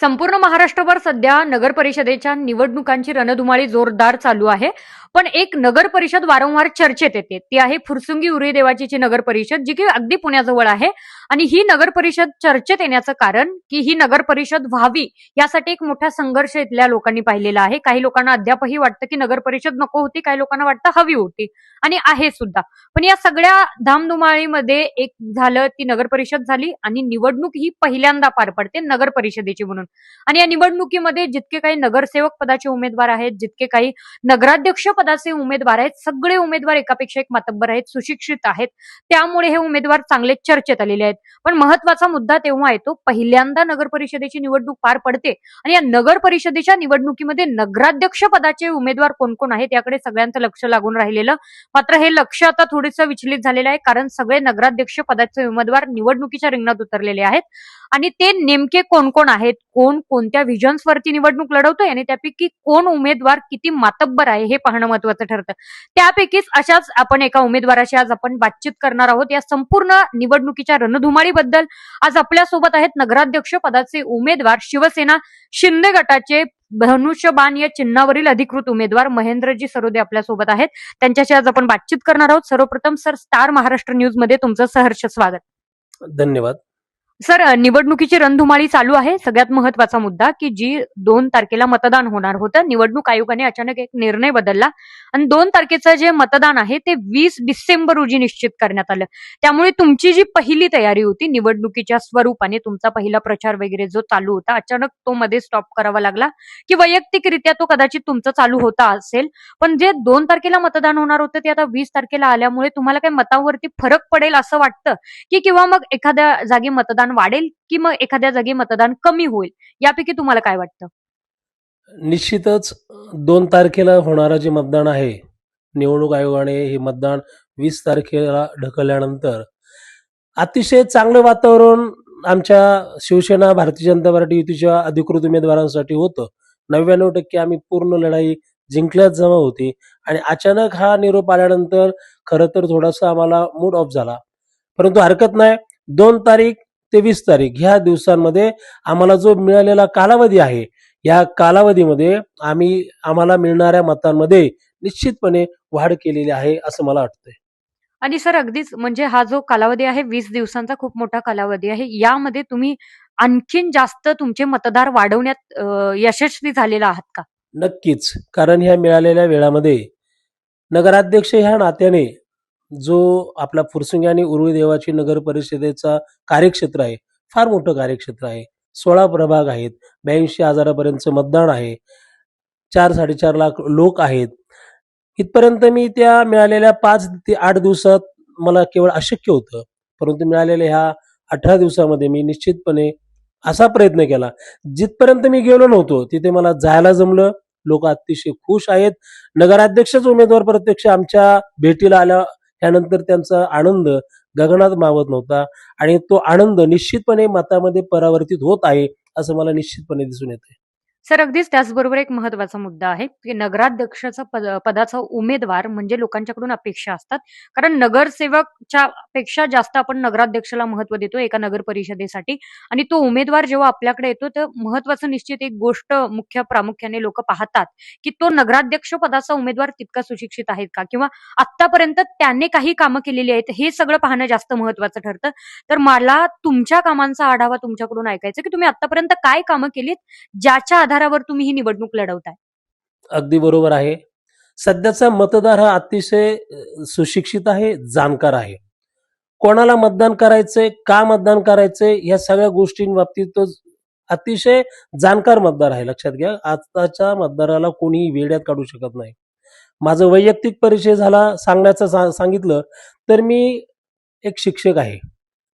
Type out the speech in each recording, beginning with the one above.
संपूर्ण महाराष्ट्रभर सध्या नगर परिषदेच्या निवडणुकांची रणधुमाळी जोरदार चालू आहे. पण एक नगर परिषद वारंवार चर्चेत येते. ती आहे फुरसुंगी उरी देवाचीची नगर परिषद जी की अगदी पुण्याजवळ आहे. आणि ही नगर परिषद चर्चेत येण्याचं कारण की ही नगर परिषद व्हावी यासाठी एक मोठा संघर्ष इथल्या लोकांनी पाहिलेला आहे. काही लोकांना अद्यापही वाटतं की नगर परिषद नको होती काही लोकांना वाटतं हवी होती. आणि आहे सुद्धा. पण या सगळ्या धामधुमाळीमध्ये एक झालं ती नगर परिषद झाली आणि निवडणूक ही पहिल्यांदा पार पडते नगर परिषदेची म्हणून. आणि या निवडणुकीमध्ये जितके काही नगरसेवक पदाचे उमेदवार आहेत जितके काही नगराध्यक्ष पदाचे उमेदवार आहेत सगळे उमेदवार एकापेक्षा एक मातब्बर आहेत सुशिक्षित आहेत. त्यामुळे हे उमेदवार चांगले चर्चेत आलेले आहेत. पण महत्त्वाचा मुद्दा तेव्हा येतो पहिल्यांदा नगर परिषदेची निवडणूक पार पडते आणि या नगर परिषदेच्या निवडणुकीमध्ये नगराध्यक्ष पदाचे उमेदवार कोण कोण आहेत याकडे सगळ्यांचं लक्ष लागून राहिलेलं. मात्र हे लक्ष आता थोडंसं विचलित झालेलं आहे कारण सगळे नगराध्यक्ष पदाचे उमेदवार निवडणुकीच्या रिंगणात उतरलेले आहेत. आणि ते नेमके कोण कोण आहेत कोण कोणत्या व्हिजन्स वरती निवडणूक लढवतोय आणि त्यापैकी कोण उमेदवार किती मातब्बर आहे हे पाहणं महत्वाचं ठरतं. त्यापैकीच अशाच आपण एका उमेदवाराशी आज आपण बातचीत करणार आहोत. या संपूर्ण निवडणुकीच्या रणधुमाळीबद्दल आज आपल्यासोबत आहेत नगराध्यक्ष पदाचे उमेदवार शिवसेना शिंदे गटाचे धनुष्यबाण या चिन्हावरील अधिकृत उमेदवार महेंद्रजी सरोदे आपल्यासोबत आहेत. त्यांच्याशी आज आपण बातचीत करणार आहोत. सर्वप्रथम सर स्टार महाराष्ट्र न्यूजमध्ये तुमचं सहर्ष स्वागत. धन्यवाद. सर निवडणुकीची रणधुमाळी चालू आहे. सगळ्यात महत्त्वाचा मुद्दा की जी दोन तारखेला मतदान होणार होतं. निवडणूक आयोगाने अचानक एक निर्णय बदलला आणि दोन तारखेचं जे मतदान आहे ते वीस डिसेंबर रोजी निश्चित करण्यात आलं. त्यामुळे तुमची जी पहिली तयारी होती निवडणुकीच्या स्वरूपाने तुमचा पहिला प्रचार वगैरे जो चालू होता अचानक तो मध्ये स्टॉप करावा लागला की वैयक्तिकरित्या तो कदाचित तुमचा चालू होता असेल. पण जे दोन तारखेला मतदान होणार होतं ते आता वीस तारखेला आल्यामुळे तुम्हाला काही मतावरती फरक पडेल असं वाटतं? की किंवा मग एखाद्या जागी मतदान वाढेल की मग एखाद्या जागी मतदान कमी होईल? यापैकी तुम्हाला काय वाटतं? निश्चितच दोन तारखेला होणारं जे मतदान आहे निवडणूक आयोगाने हे मतदान वीस तारखेला ढकलल्यानंतर अतिशय चांगलं वातावरण आमच्या शिवसेना भारतीय जनता पार्टी युतीच्या अधिकृत उमेदवारांसाठी होतं. नव्याण्णव टक्के आम्ही पूर्ण लढाई जिंकल्याच जमा होती आणि अचानक हा निरोप आल्यानंतर खरं तर थोडासा आम्हाला मूड ऑफ झाला. परंतु हरकत नाही दोन तारीख ते वीस तारीख. ह्या दिवसांमध्ये आम्हाला जो मिळालेला कालावधी आहे या कालावधीमध्ये आम्ही आम्हाला मिळणाऱ्या मतांमध्ये निश्चितपणे वाढ केलेली आहे असं मला वाटतंय. आणि सर अगदीच म्हणजे हा जो कालावधी आहे वीस दिवसांचा खूप मोठा कालावधी आहे. यामध्ये तुम्ही आणखीन जास्त तुमचे मतदार वाढवण्यात यशस्वी झालेला आहात का? नक्कीच. कारण ह्या मिळालेल्या वेळामध्ये नगराध्यक्ष ह्या नात्याने जो आपला फुरसुंगी आणि उरुळी देवाची नगर परिषदेचा कार्यक्षेत्र आहे फार मोठं कार्यक्षेत्र आहे. सोळा प्रभाग आहेत ब्याऐंशी हजारापर्यंतचं मतदान आहे चार साडेचार लाख लोक आहेत. इथपर्यंत मी त्या मिळालेल्या पाच ते आठ दिवसात मला केवळ अशक्य होतं परंतु मिळालेल्या ह्या अठरा दिवसामध्ये मी निश्चितपणे असा प्रयत्न केला जिथपर्यंत मी गेलो नव्हतो तिथे मला जायला जमलं. लोक अतिशय खुश आहेत. नगराध्यक्षच उमेदवार प्रत्यक्ष आमच्या भेटीला आल्या त्यानंतर त्यांचा आनंद गगनात मावत नव्हता आणि तो आनंद निश्चितपणे मतामध्ये परावर्तित होत आहे असं मला निश्चितपणे दिसून येते सर अगदीच त्याचबरोबर एक महत्त्वाचा मुद्दा आहे की नगराध्यक्षाचा पद पदाचा उमेदवार म्हणजे लोकांच्याकडून अपेक्षा असतात. कारण नगरसेवकच्या पेक्षा जास्त आपण नगराध्यक्षाला महत्त्व देतो एका नगर परिषदेसाठी आणि तो उमेदवार जेव्हा आपल्याकडे येतो तर महत्वाचं निश्चित एक गोष्ट मुख्य प्रामुख्याने लोक पाहतात की तो नगराध्यक्ष पदाचा उमेदवार तितका सुशिक्षित आहेत का? किंवा आतापर्यंत त्याने काही कामं केलेली आहेत हे सगळं पाहणं जास्त महत्वाचं ठरतं. तर मला तुमच्या कामांचा आढावा तुमच्याकडून ऐकायचा की तुम्ही आतापर्यंत काय कामं केलीत ज्याच्या आधारावर तुम्ही ही निवडणूक लढवताय. अगदी बरोबर आहे. सध्याचा मतदार हा अतिशय सुशिक्षित आहे जाणकार आहे. कोणाला मतदान करायचंय का मतदान करायचंय या सगळ्या गोष्टींबाबतीत तो अतिशय जाणकार मतदार आहे. लक्षात घ्या आताच्या मतदाराला कोणीही वेड्यात काढू शकत नाही. माझं वैयक्तिक परिचय झाला सांगण्याचं सा- सांगितलं तर मी एक शिक्षक आहे.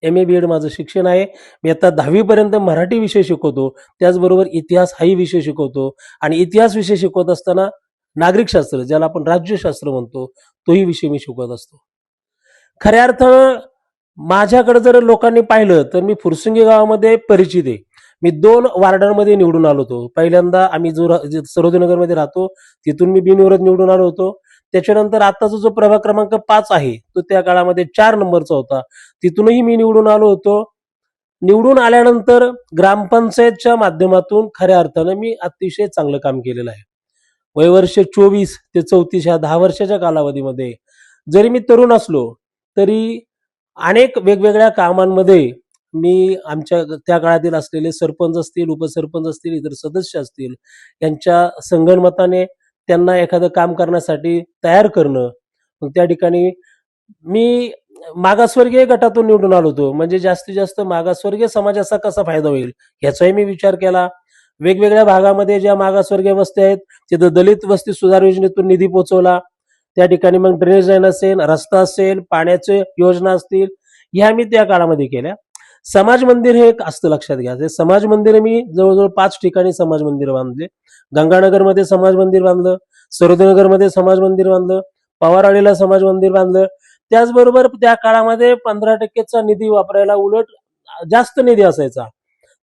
एम ए बी एड माझं शिक्षण आहे. मी आता दहावीपर्यंत मराठी विषय शिकवतो. त्याचबरोबर इतिहास हाही विषय शिकवतो. आणि इतिहास विषय शिकवत असताना नागरिकशास्त्र ज्याला आपण राज्यशास्त्र म्हणतो तोही विषय मी शिकवत असतो. खऱ्या अर्थानं माझ्याकडे जर लोकांनी पाहिलं तर मी फुरसुंगी गावामध्ये परिचित आहे. मी दोन वार्डांमध्ये निवडून आलो होतो. पहिल्यांदा आम्ही जो सरोदनगरमध्ये राहतो तिथून मी बिनविरोध निवडून आलो होतो. त्याच्यानंतर आताचा जो प्रभाग क्रमांक पाच आहे तो त्या काळामध्ये चार नंबरचा होता. तिथूनही मी निवडून आलो होतो. निवडून आल्यानंतर ग्रामपंचायतच्या माध्यमातून खऱ्या अर्थानं मी अतिशय चांगलं काम केलेलं आहे. वयवर्ष चोवीस ते चौतीस ह्या दहा वर्षाच्या कालावधीमध्ये जरी मी तरुण असलो तरी अनेक वेगवेगळ्या कामांमध्ये मी आमच्या त्या काळातील असलेले सरपंच असतील उपसरपंच असतील इतर सदस्य असतील यांच्या संगणमताने त्यांना एखादं काम करण्यासाठी तयार करणं. मग त्या ठिकाणी मी मागासवर्गीय गटातून निवडून आलो होतो. म्हणजे जास्तीत जास्त मागासवर्गीय समाजाचा कसा फायदा होईल? याचाही मी विचार केला. वेगवेगळ्या भागामध्ये ज्या मागासवर्गीय वस्ती आहेत तिथं दलित वस्ती सुधार योजनेतून निधी पोहोचवला त्या ठिकाणी मग ड्रेनेज लाईन असेल रस्ता असेल पाण्याचे योजना असतील ह्या मी त्या काळामध्ये केल्या. समाज मंदिर हे एक असतं लक्षात घ्या. ते समाज मंदिर मी जवळजवळ पाच ठिकाणी समाज मंदिर बांधले. गंगानगरमध्ये समाज मंदिर बांधलं सरोदनगरमध्ये समाज मंदिर बांधलं पवारवाडीला समाज मंदिर बांधलं. त्याचबरोबर त्या काळामध्ये पंधरा टक्केचा निधी वापरायला उलट जास्त निधी असायचा.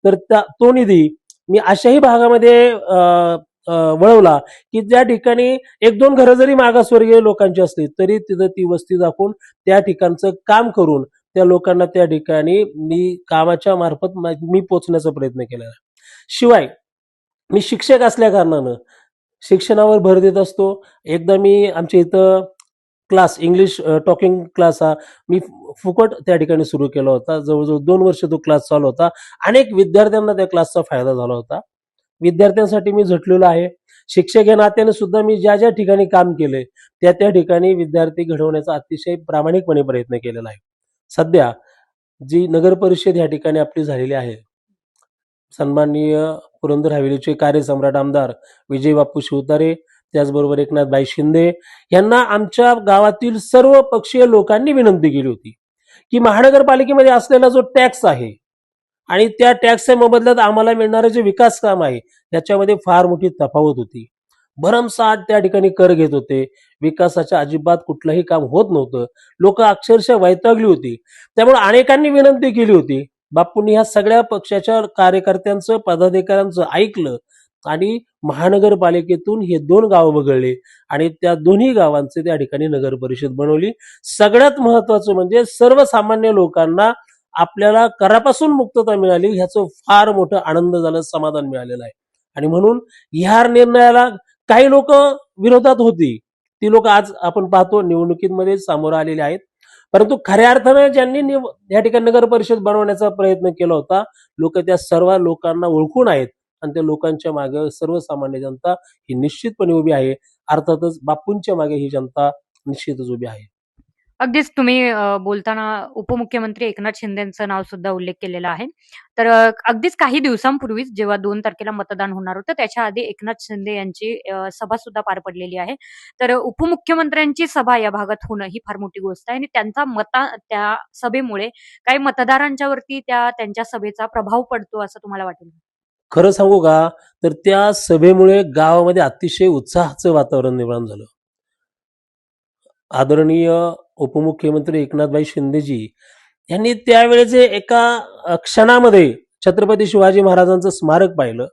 तर त्या तो निधी मी अशाही भागामध्ये वळवला की ज्या ठिकाणी एक दोन घरं जरी मागासवर्गीय लोकांची असली तरी तिथं ती वस्ती दाखवून त्या ठिकाणचं काम करून त्या लोकांना त्या ठिकाणी मी कामाच्या मार्फत मी पोचण्याचा प्रयत्न केला शिवाय मी शिक्षक असल्या कारणानं शिक्षणावर भर देत असतो. एकदा मी आमच्या इथं क्लास इंग्लिश टॉकिंग क्लास हा मी फुकट त्या ठिकाणी सुरू केला होता. जवळजवळ दोन वर्ष तो क्लास चालू होता. अनेक विद्यार्थ्यांना त्या क्लासचा फायदा झाला होता. विद्यार्थ्यांसाठी मी झटलेलो आहे. शिक्षक या नात्याने सुद्धा मी ज्या ज्या ठिकाणी काम केले त्या त्या ठिकाणी विद्यार्थी घडवण्याचा अतिशय प्रामाणिकपणे प्रयत्न केलेला आहे. सध्या जी नगर परिषद या ठिकाणी आपली झालेली आहे सन्माननीय पुरंदर हवेलीचे कार्यसम्राट आमदार विजय बापू शिवतारे त्याचबरोबर एकनाथ बाई शिंदे यांना आमच्या गावातील सर्व पक्षीय लोकांनी विनंती केली होती की महानगरपालिकेमध्ये असलेला जो टॅक्स आहे आणि त्या टॅक्सच्या मोबदल्यात आम्हाला मिळणारे जे विकास काम आहे त्याच्यामध्ये फार मोठी तफावत होती. भरमसाठ त्या ठिकाणी कर घेत होते. विकासाच्या अजिबात कुठलंही काम होत नव्हतं. लोक अक्षरशः वैतागली होती. त्यामुळे अनेकांनी विनंती केली होती. बापूंनी ह्या सगळ्या पक्षाच्या कार्यकर्त्यांचं पदाधिकाऱ्यांचं ऐकलं आणि महानगरपालिकेतून हे दोन गाव वगळले आणि त्या दोन्ही गावांचे त्या ठिकाणी नगर परिषद बनवली. सगळ्यात महत्वाचं म्हणजे सर्वसामान्य लोकांना आपल्याला करापासून मुक्तता मिळाली ह्याचं फार मोठं आनंद झालं समाधान मिळालेलं आहे. आणि म्हणून ह्या निर्णयाला काही लोक विरोधात होती. ती लोक आज आपण पाहतो निवडणुकीमध्ये सामोरं आलेले आहेत. परंतु खऱ्या अर्थानं ज्यांनी या ठिकाणी नगर परिषद बनवण्याचा प्रयत्न केला होता लोक त्या सर्व लोकांना ओळखून आहेत आणि त्या लोकांच्या मागे सर्वसामान्य जनता ही निश्चितपणे उभी आहे. अर्थातच बापूंच्या मागे ही जनता निश्चितच उभी आहे. अगदीच तुम्ही अ, बोलताना उपमुख्यमंत्री एकनाथ शिंदेचं नाव सुद्धा उल्लेख केलेला आहे. तर अ, अगदीच काही दिवसांपूर्वीच जेव्हा दोन तारखेला मतदान होणार होतं त्याच्या आधी एकनाथ शिंदे यांची अ, सभा सुद्धा पार पडलेली आहे. तर उपमुख्यमंत्र्यांची सभा या भागात होणं ही फार मोठी गोष्ट आहे आणि त्यांचा मता त्या सभेमुळे काही मतदारांच्या वरती त्या त्यांच्या सभेचा प्रभाव पडतो असं तुम्हाला वाटेल? का? खरं सांगू का? तर त्या सभेमुळे गावामध्ये अतिशय उत्साहाचं वातावरण निर्माण झालं. आदरणीय उपमुख्यमंत्री एकनाथभाई शिंदेजी यांनी त्यावेळेचे एका क्षणामध्ये छत्रपती शिवाजी महाराजांचं स्मारक पाहिलं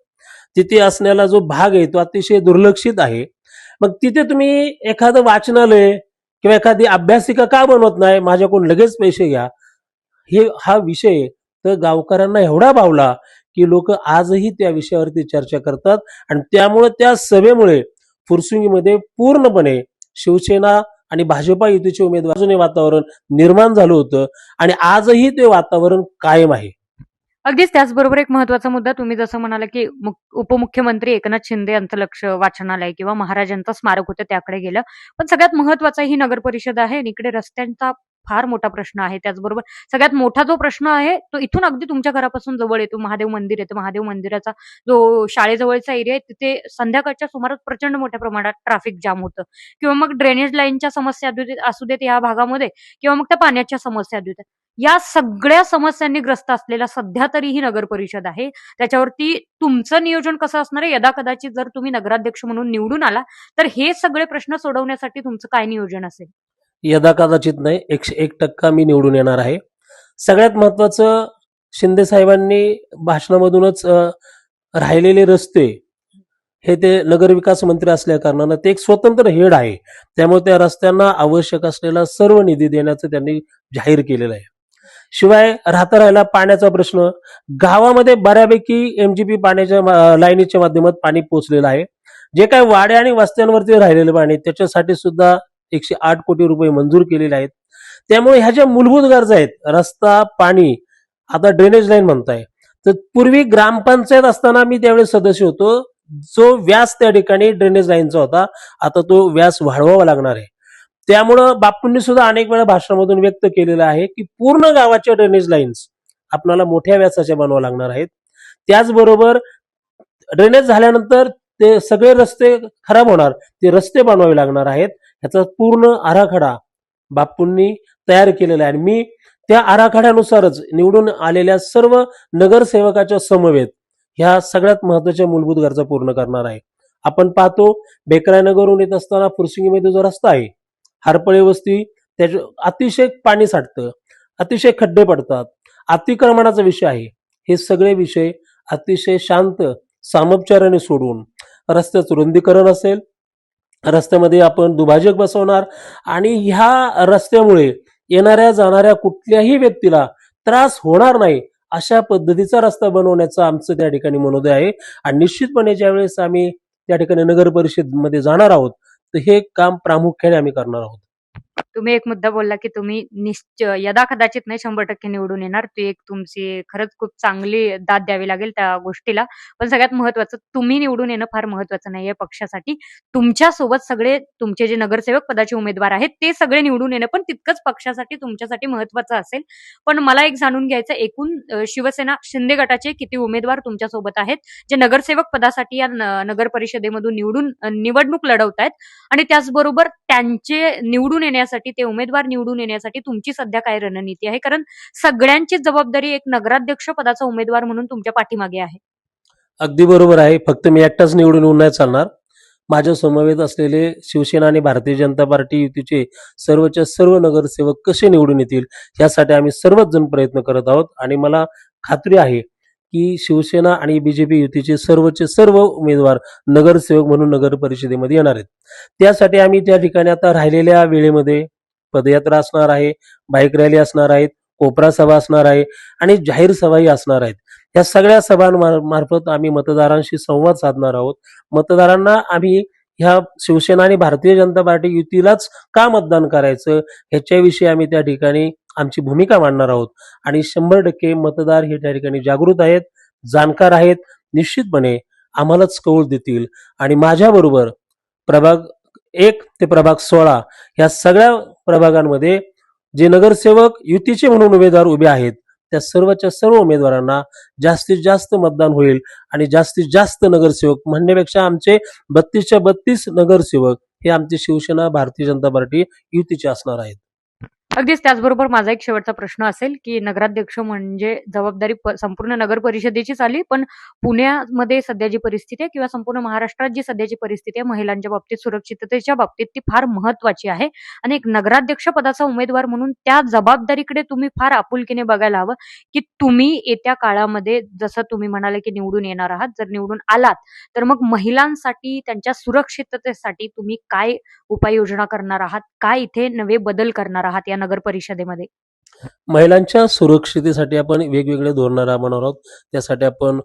तिथे असण्याला जो भाग आहे तो अतिशय दुर्लक्षित आहे. मग तिथे तुम्ही एखादं वाचनालय किंवा एखादी अभ्यासिका का बनवत नाही? माझ्याकडून लगेच पैसे घ्या. हे हा विषय तर गावकऱ्यांना एवढा भावला की लोक आजही त्या विषयावरती चर्चा करतात आणि त्यामुळे त्या सभेमुळे फुरसुंगीमध्ये पूर्णपणे शिवसेना आणि भाजपा युतीचे उमेदवार हे वातावरण निर्माण झालं होतं आणि आजही ते वातावरण कायम आहे. अगदीच त्याचबरोबर एक महत्त्वाचा मुद्दा तुम्ही जसं म्हणाला की उपमुख्यमंत्री एकनाथ शिंदे यांचं लक्ष वाचनालय किंवा महाराजांचं स्मारक होतं त्याकडे गेलं. पण सगळ्यात महत्त्वाचा ही नगर परिषद आहे आणि इकडे रस्त्यांचा फार मोठा प्रश्न आहे. त्याचबरोबर सगळ्यात मोठा जो प्रश्न आहे तो इथून अगदी तुमच्या घरापासून जवळ येतो. महादेव मंदिर येतं महादेव मंदिराचा जो शाळेजवळचा एरिया आहे तिथे संध्याकाळच्या सुमारास प्रचंड मोठ्या प्रमाणात ट्रॅफिक जाम होतं. किंवा मग ड्रेनेज लाईनच्या समस्या असू देत- या भागामध्ये किंवा मग त्या पाण्याच्या समस्या असू देत. या सगळ्या समस्यांनी ग्रस्त असलेला सध्या तरी ही नगर परिषद आहे. त्याच्यावरती तुमचं नियोजन कसं असणार आहे? यदा कदाचित जर तुम्ही नगराध्यक्ष म्हणून निवडून आला तर हे सगळे प्रश्न सोडवण्यासाठी तुमचं काय नियोजन असेल? यदा कदाचित नाही एकशे एक टक्का मी निवडून येणार आहे. सगळ्यात महत्वाचं शिंदे साहेबांनी भाषणामधूनच राहिलेले रस्ते हे ते नगरविकास मंत्री असल्या कारणानं ते एक स्वतंत्र हेड आहे. त्यामुळे त्या रस्त्यांना आवश्यक असलेला सर्व निधी देण्याचं त्यांनी जाहीर केलेलं आहे. शिवाय राहता राहिला पाण्याचा प्रश्न गावामध्ये बऱ्यापैकी एमजीपी पाण्याच्या लाईनीच्या माध्यमात पाणी पोहोचलेलं आहे. जे काही वाड्या आणि वस्त्यांवरती राहिलेलं पाणी त्याच्यासाठी सुद्धा एकशे आठ कोटी रुपये मंजूर केलेले आहेत. त्यामुळे ह्या ज्या मूलभूत गरजा आहेत रस्ता पाणी आता ड्रेनेज लाईन म्हणताय तर पूर्वी ग्रामपंचायत असताना मी त्यावेळेस सदस्य होतो. जो व्यास त्या ठिकाणी ड्रेनेज लाईनचा होता आता तो व्यास वाढवावा लागणार आहे. त्यामुळं बापूंनी सुद्धा अनेक वेळा भाषणामधून व्यक्त केलेलं आहे की पूर्ण गावाच्या ड्रेनेज लाईन्स आपणाला मोठ्या व्यासाच्या बनवाव्या लागणार आहेत. त्याचबरोबर ड्रेनेज झाल्यानंतर ते सगळे रस्ते खराब होणार ते रस्ते बनवावे लागणार आहेत. ह्याचा पूर्ण आराखडा बापूंनी तयार केलेला आहे. आणि मी त्या आराखड्यानुसारच निवडून आलेल्या सर्व नगरसेवकाच्या समवेत ह्या सगळ्यात महत्त्वाच्या मूलभूत गरजा पूर्ण करणार आहे. आपण पाहतो बेकरानगरहून येत असताना फुरसिंगीमध्ये जो रस्ता आहे हरपळे वस्ती त्याच्या अतिशय पाणी साठतं अतिशय खड्डे पडतात अतिक्रमणाचा विषय आहे. हे सगळे विषय अतिशय शांत सामोपचाराने सोडून रस्त्याचं रुंदीकरण असेल रस्त्यामध्ये आपण दुभाजक बसवणार आणि ह्या रस्त्यामुळे येणाऱ्या जाणाऱ्या कुठल्याही व्यक्तीला त्रास होणार नाही अशा पद्धतीचा रस्ता बनवण्याचं आमचं त्या ठिकाणी मनोदय आहे. आणि निश्चितपणे ज्यावेळेस आम्ही त्या ठिकाणी नगर परिषदमध्ये जाणार आहोत तर हे काम प्रामुख्याने आम्ही करणार आहोत. तुम्ही एक मुद्दा बोलला की तुम्ही निश्चय यदा कदाचित नाही शंभर टक्के निवडून येणार. ती एक तुमची खरंच खूप चांगली दाद द्यावी लागेल त्या गोष्टीला. पण सगळ्यात महत्वाचं तुम्ही निवडून येणं फार महत्वाचं नाहीये पक्षासाठी. तुमच्यासोबत सगळे तुमचे जे नगरसेवक पदाचे उमेदवार आहेत ते सगळे निवडून येणं पण तितकंच पक्षासाठी तुमच्यासाठी महत्वाचं असेल. पण मला एक जाणून घ्यायचं एकूण शिवसेना शिंदे गटाचे किती उमेदवार तुमच्यासोबत आहेत? जे नगरसेवक पदासाठी या न- नगर परिषदेमधून निवडून निवडणूक लढवत आहेत आणि त्याचबरोबर त्यांचे निवडून येण्यासाठी ते उमेदवार निवडून येण्यासाठी तुमची सध्या काय रणनीती आहे? कारण सगळ्यांची जबाबदारी एक नगराध्यक्ष पदाचा उमेदवार म्हणून तुमच्या पाठीमागे आहे. अगदी बरोबर आहे. फक्त मी एकटाच निवडून येऊन नाही चालणार. माझ्या समवेत असलेले शिवसेना आणि भारतीय जनता पार्टी युतीचे सर्वच्या सर्व नगरसेवक कसे निवडून येतील? यासाठी आम्ही सर्वच जण प्रयत्न करत आहोत आणि मला खात्री आहे की शिवसेना आणि बीजेपी युतीचे सर्वचे सर्व उमेदवार नगरसेवक म्हणून नगर परिषदेमध्ये येणार आहेत. त्यासाठी आम्ही त्या ठिकाणी आता राहिलेल्या वेळेमध्ये पदयात्रा असणार आहे बाईक रॅली असणार आहेत कोपरा सभा असणार आहे आणि जाहीर सभाही असणार आहेत. या सगळ्या सभांमार्फत आम्ही मतदारांशी संवाद साधणार आहोत. मतदारांना आम्ही ह्या शिवसेना आणि भारतीय जनता पार्टी युतीलाच का मतदान करायचं? ह्याच्याविषयी आम्ही त्या ठिकाणी आमची भूमिका मांडणार आहोत. आणि शंभर टक्के मतदार हे त्या ठिकाणी जागृत आहेत जाणकार आहेत. निश्चितपणे आम्हालाच कौल देतील. आणि माझ्याबरोबर प्रभाग एक ते प्रभाग सोळा या सगळ्या प्रभागांमध्ये जे नगरसेवक युतीचे म्हणून उमेदवार उभे आहेत त्या सर्वच्या सर्व उमेदवारांना जास्तीत जास्त मतदान होईल. आणि जास्तीत जास्त नगरसेवक म्हणण्यापेक्षा आमचे बत्तीसच्या बत्तीस नगरसेवक हे आमचे शिवसेना भारतीय जनता पार्टी युतीचे असणार आहेत. अगदीच त्याचबरोबर माझा एक शेवटचा प्रश्न असेल की नगराध्यक्ष म्हणजे जबाबदारी प- संपूर्ण नगर परिषदेचीच आली पण पुण्यामध्ये सध्या जी परिस्थिती आहे किंवा संपूर्ण महाराष्ट्रात जी सध्याची परिस्थिती आहे महिलांच्या बाबतीत सुरक्षिततेच्या बाबतीत ती फार महत्वाची आहे. आणि एक नगराध्यक्ष पदाचा उमेदवार म्हणून त्या जबाबदारीकडे तुम्ही फार आपुलकीने बघायला हवं की तुम्ही येत्या काळामध्ये जसं तुम्ही म्हणाले की निवडून येणार आहात जर निवडून आलात तर मग महिलांसाठी त्यांच्या सुरक्षिततेसाठी तुम्ही काय उपाययोजना करणार आहात काय इथे नवे बदल करणार आहात या नगर परिषदेमध्ये महिलांच्या सुरक्षितेसाठी आपण वेगवेगळे धोरणं राबवणार आहोत. त्यासाठी आपण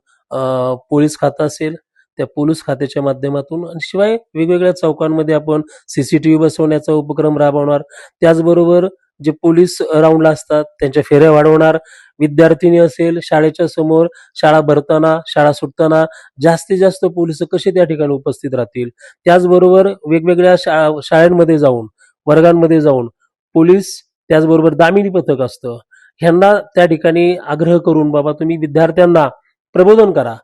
पोलीस खातं असेल त्या पोलीस खात्याच्या माध्यमातून आणि शिवाय वेगवेगळ्या चौकांमध्ये आपण सीसीटीव्ही बसवण्याचा उपक्रम राबवणार. त्याचबरोबर जे पोलीस राऊंडला असतात त्यांच्या फेऱ्या वाढवणार. विद्यार्थिनी असेल शाळेच्या समोर शाळा भरताना शाळा सुटताना जास्तीत जास्त पोलीस कसे त्या ठिकाणी उपस्थित राहतील? त्याचबरोबर वेगवेगळ्या शा शाळांमध्ये जाऊन वर्गांमध्ये जाऊन पोलीस त्याचबरोबर दामिनी पथक असतं. ह्यांना त्या ठिकाणी आग्रह करून बाबा तुम्ही विद्यार्थ्यांना प्रबोधन करा.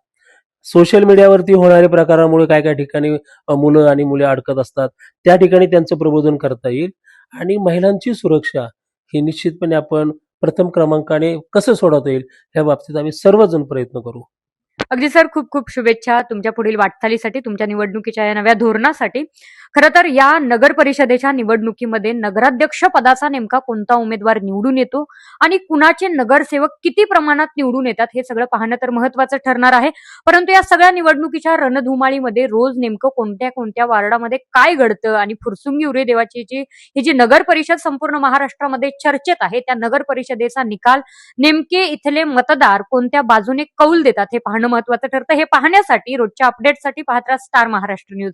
सोशल मीडियावरती होणाऱ्या प्रकारामुळे काय काय ठिकाणी मुलं आणि मुले अडकत असतात त्या ठिकाणी त्यांचं प्रबोधन करता येईल. आणि महिलांची सुरक्षा ही निश्चितपणे आपण प्रथम क्रमांकाने कसं सोडवता येईल या बाबतीत आम्ही सर्वजण प्रयत्न करू. अगदी सर खूप खूप शुभेच्छा तुमच्या पुढील वाटचालीसाठी तुमच्या निवडणुकीच्या या नव्या धोरणासाठी. खरं तर या नगर परिषदेच्या निवडणुकीमध्ये नगराध्यक्ष पदाचा नेमका कोणता उमेदवार निवडून येतो आणि कुणाचे नगरसेवक किती प्रमाणात निवडून येतात हे सगळं पाहणं तर महत्वाचं ठरणार आहे. परंतु या सगळ्या निवडणुकीच्या रणधुमाळीमध्ये रोज नेमकं कोणत्या कोणत्या वार्डामध्ये काय घडतं आणि फुरसुंगी उरे देवाची जी ही जी नगर परिषद संपूर्ण महाराष्ट्रामध्ये चर्चेत आहे त्या नगर परिषदेचा निकाल नेमके इथले मतदार कोणत्या बाजूने कौल देतात हे पाहणं महत्वाचं ठरतं. हे पाहण्यासाठी रोजच्या अपडेटसाठी पाहत राहा स्टार महाराष्ट्र न्यूज